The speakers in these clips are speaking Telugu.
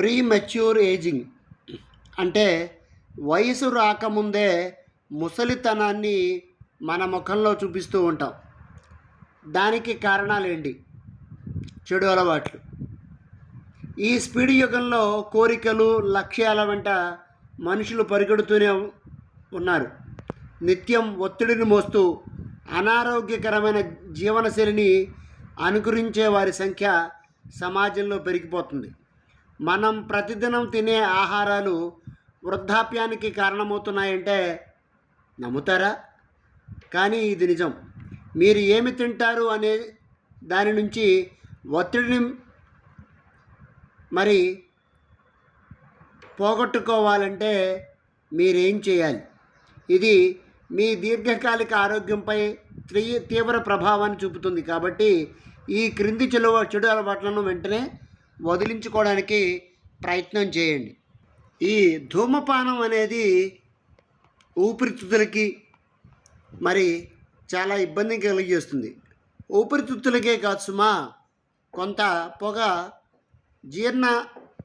ప్రీ మెచ్యూర్ ఏజింగ్ అంటే వయసు రాకముందే ముసలితనాన్ని మన ముఖంలో చూపిస్తూ ఉంటాం. దానికి కారణాలు ఏంటి చెడు అలవాట్లు. ఈ స్పీడ్ యుగంలో కోరికలు లక్ష్యాల వెంట మనుషులు పరిగెడుతూనే ఉన్నారు. నిత్యం ఒత్తిడిని మోస్తూ అనారోగ్యకరమైన జీవనశైలిని అనుకరించే వారి సంఖ్య సమాజంలో పెరిగిపోతుంది. మనం ప్రతిదినం తినే ఆహారాలు వృద్ధాప్యానికి కారణమవుతున్నాయంటే నమ్ముతారా? కానీ ఇది నిజం. మీరు ఏమి తింటారు అనే దాని నుంచి ఒత్తిడిని మరి పోగొట్టుకోవాలంటే మీరేం చేయాలి? ఇది మీ దీర్ఘకాలిక ఆరోగ్యంపై తీవ్ర ప్రభావాన్ని చూపుతుంది కాబట్టి ఈ క్రింది చెడు చెడు అలవాట్లను వెంటనే వదిలించుకోవడానికి ప్రయత్నం చేయండి. ఈ ధూమపానం అనేది ఊపిరితిత్తులకి మరి చాలా ఇబ్బంది కలిగిస్తుంది. ఊపిరితిత్తులకే కాదు సుమా కొంత పొగ జీర్ణ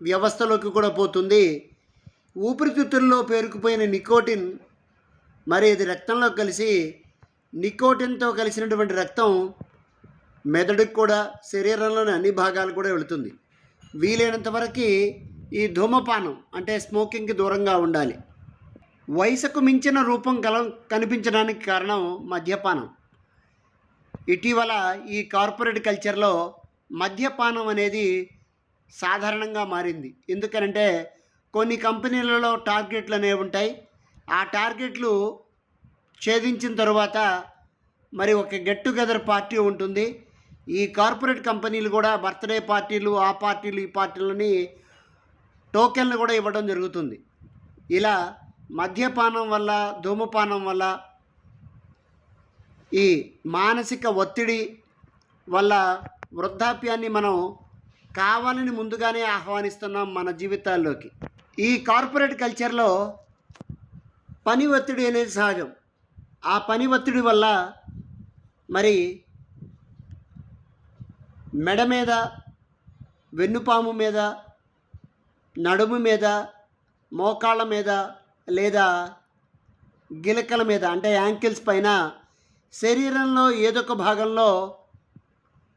వ్యవస్థలోకి కూడా పోతుంది. ఊపిరితిత్తుల్లో పేరుకుపోయిన నికోటిన్ మరి ఇది రక్తంలో కలిసి నికోటిన్తో కలిసినటువంటి రక్తం మెదడుకు కూడా శరీరంలోని అన్ని భాగాలు కూడా వెళుతుంది. వీలైనంత వరకు ఈ ధూమపానం అంటే స్మోకింగ్కి దూరంగా ఉండాలి. వయసుకు మించిన రూపం కల కనిపించడానికి కారణం మద్యపానం. ఇటీవల ఈ కార్పొరేట్ కల్చర్లో మద్యపానం అనేది సాధారణంగా మారింది. ఎందుకనంటే కొన్ని కంపెనీలలో టార్గెట్లు అనేవి ఉంటాయి. ఆ టార్గెట్లు ఛేదించిన తర్వాత మరి ఒక గెట్ టుగెదర్ పార్టీ ఉంటుంది. ఈ కార్పొరేట్ కంపెనీలు కూడా బర్త్డే పార్టీలు ఆ పార్టీలు ఈ పార్టీలని టోకెన్లు కూడా ఇవ్వడం జరుగుతుంది. ఇలా మద్యపానం వల్ల ధూమపానం వల్ల ఈ మానసిక ఒత్తిడి వల్ల వృద్ధాప్యాన్ని మనం కావాలని ముందుగానే ఆహ్వానిస్తున్నాం మన జీవితాల్లోకి. ఈ కార్పొరేట్ కల్చర్లో పని ఒత్తిడి అనేది సహజం. ఆ పని ఒత్తిడి వల్ల మరి మెడ మీద వెన్నుపాము మీద నడుము మీద మోకాళ్ళ మీద లేదా గిలకల మీద అంటే యాంకిల్స్ పైన శరీరంలో ఏదొక భాగంలో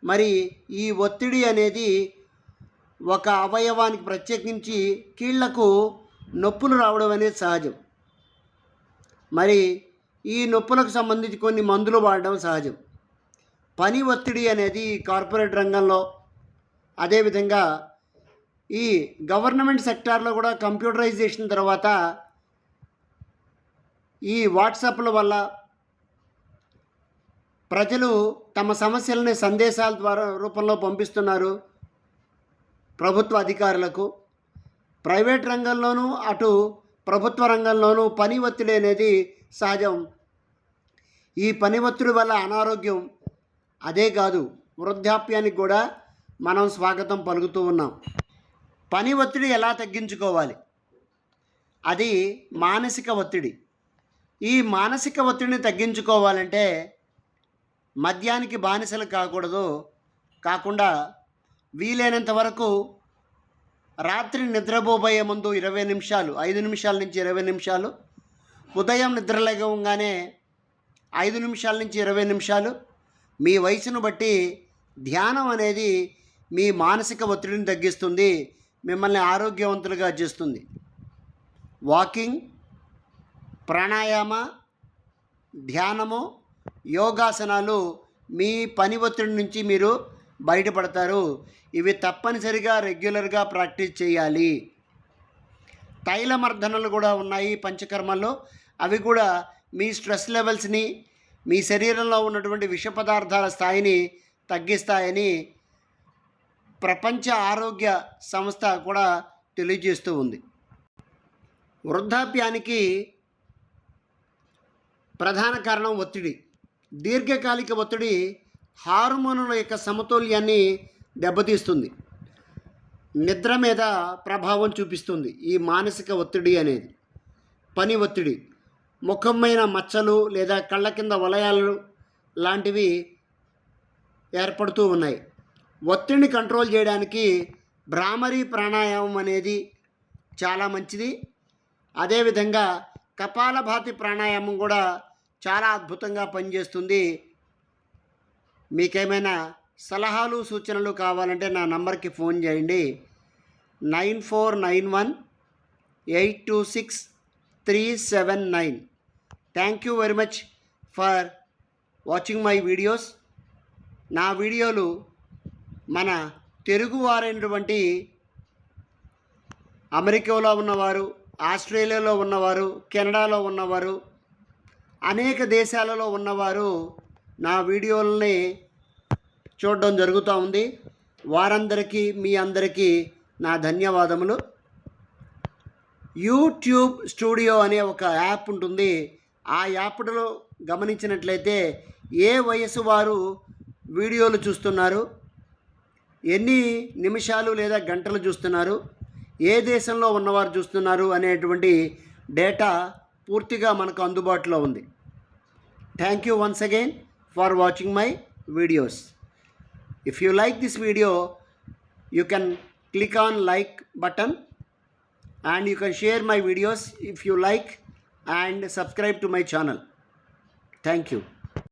మరి ఈ ఒత్తిడి అనేది ఒక అవయవానికి ప్రత్యేకించి కీళ్ళకు నొప్పులు రావడం అనేది సహజం. మరి ఈ నొప్పులకు సంబంధించి కొన్ని మందులు వాడడం సహజం. పని ఒత్తిడి అనేది కార్పొరేట్ రంగంలో అదేవిధంగా ఈ గవర్నమెంట్ సెక్టార్లో కూడా కంప్యూటరైజేషన్ తర్వాత ఈ వాట్సాప్ల వల్ల ప్రజలు తమ సమస్యలని సందేశాల ద్వారా రూపంలో పంపిస్తున్నారు ప్రభుత్వ అధికారులకు. ప్రైవేట్ రంగంలోనూ అటు ప్రభుత్వ రంగంలోనూ పని ఒత్తిడి అనేది సహజం. ఈ పని ఒత్తిడి వల్ల అనారోగ్యం అదే కాదు వృద్ధాప్యానికి కూడా మనం స్వాగతం పలుకుతూ ఉన్నాం. పని ఒత్తిడి ఎలా తగ్గించుకోవాలి? అది మానసిక ఒత్తిడి. ఈ మానసిక ఒత్తిడిని తగ్గించుకోవాలంటే మద్యానికి బానిసలు కాకూడదు. కాకుండా వీలైనంత వరకు రాత్రి నిద్రపోబోయే ముందు ఇరవై నిమిషాలు ఐదు నిమిషాల నుంచి ఇరవై నిమిషాలు ఉదయం నిద్రలేగంగానే ఐదు నిమిషాల నుంచి ఇరవై నిమిషాలు మీ వయసును బట్టి ధ్యానం అనేది మీ మానసిక ఒత్తిడిని తగ్గిస్తుంది మిమ్మల్ని ఆరోగ్యవంతులుగా చేస్తుంది వాకింగ్ ప్రాణాయామ ధ్యానము యోగాసనాలు మీ పని ఒత్తిడి నుంచి మీరు బయటపడతారు. ఇవి తప్పనిసరిగా రెగ్యులర్గా ప్రాక్టీస్ చేయాలి. తైలమర్దనలు కూడా ఉన్నాయి పంచకర్మల్లో. అవి కూడా మీ స్ట్రెస్ లెవెల్స్ని మీ శరీరంలో ఉన్నటువంటి విష పదార్థాల స్థాయిని తగ్గిస్తాయని ప్రపంచ ఆరోగ్య సంస్థ కూడా తెలియజేస్తూ ఉంది. వృద్ధాప్యానికి ప్రధాన కారణం ఒత్తిడి. దీర్ఘకాలిక ఒత్తిడి హార్మోనుల యొక్క సమతుల్యాన్ని దెబ్బతీస్తుంది. నిద్ర మీద ప్రభావం చూపిస్తుంది ఈ మానసిక ఒత్తిడి అనేది. పని ఒత్తిడి. ముఖమైన మచ్చలు లేదా కళ్ళ కింద వలయాలు లాంటివి ఏర్పడుతూ ఉన్నాయి. ఒత్తిడిని కంట్రోల్ చేయడానికి భ్రామరీ ప్రాణాయామం అనేది చాలా మంచిది. అదేవిధంగా కపాలభాతి ప్రాణాయామం కూడా చాలా అద్భుతంగా పనిచేస్తుంది. మీకేమైనా సలహాలు సూచనలు కావాలంటే నా నంబర్కి ఫోన్ చేయండి. Nine four nine one eight two six three seven nine. Thank you very much for watching my videos నా వీడియోలు మన తెలుగువారైనటువంటి అమెరికాలో ఉన్నవారు ఆస్ట్రేలియాలో ఉన్నవారు కెనడాలో ఉన్నవారు అనేక దేశాలలో ఉన్నవారు నా వీడియోలని చూడడం జరుగుతూ ఉంది. వారందరికీ మీ అందరికీ నా ధన్యవాదములు. యూట్యూబ్ స్టూడియో అనే ఒక యాప్ ఉంటుంది. ఆ యాప్లో గమనించినట్లయితే ఏ వయసు వారు వీడియోలు చూస్తున్నారు? ఎన్ని నిమిషాలు లేదా గంటలు చూస్తున్నారు? ఏ దేశంలో ఉన్నవారు చూస్తున్నారు? అనేటువంటి డేటా పూర్తిగా మనకు అందుబాటులో ఉంది. Thank you once again for watching my videos if you like this video you can click on like button and you can share my videos. If you like and subscribe to my channel. Thank you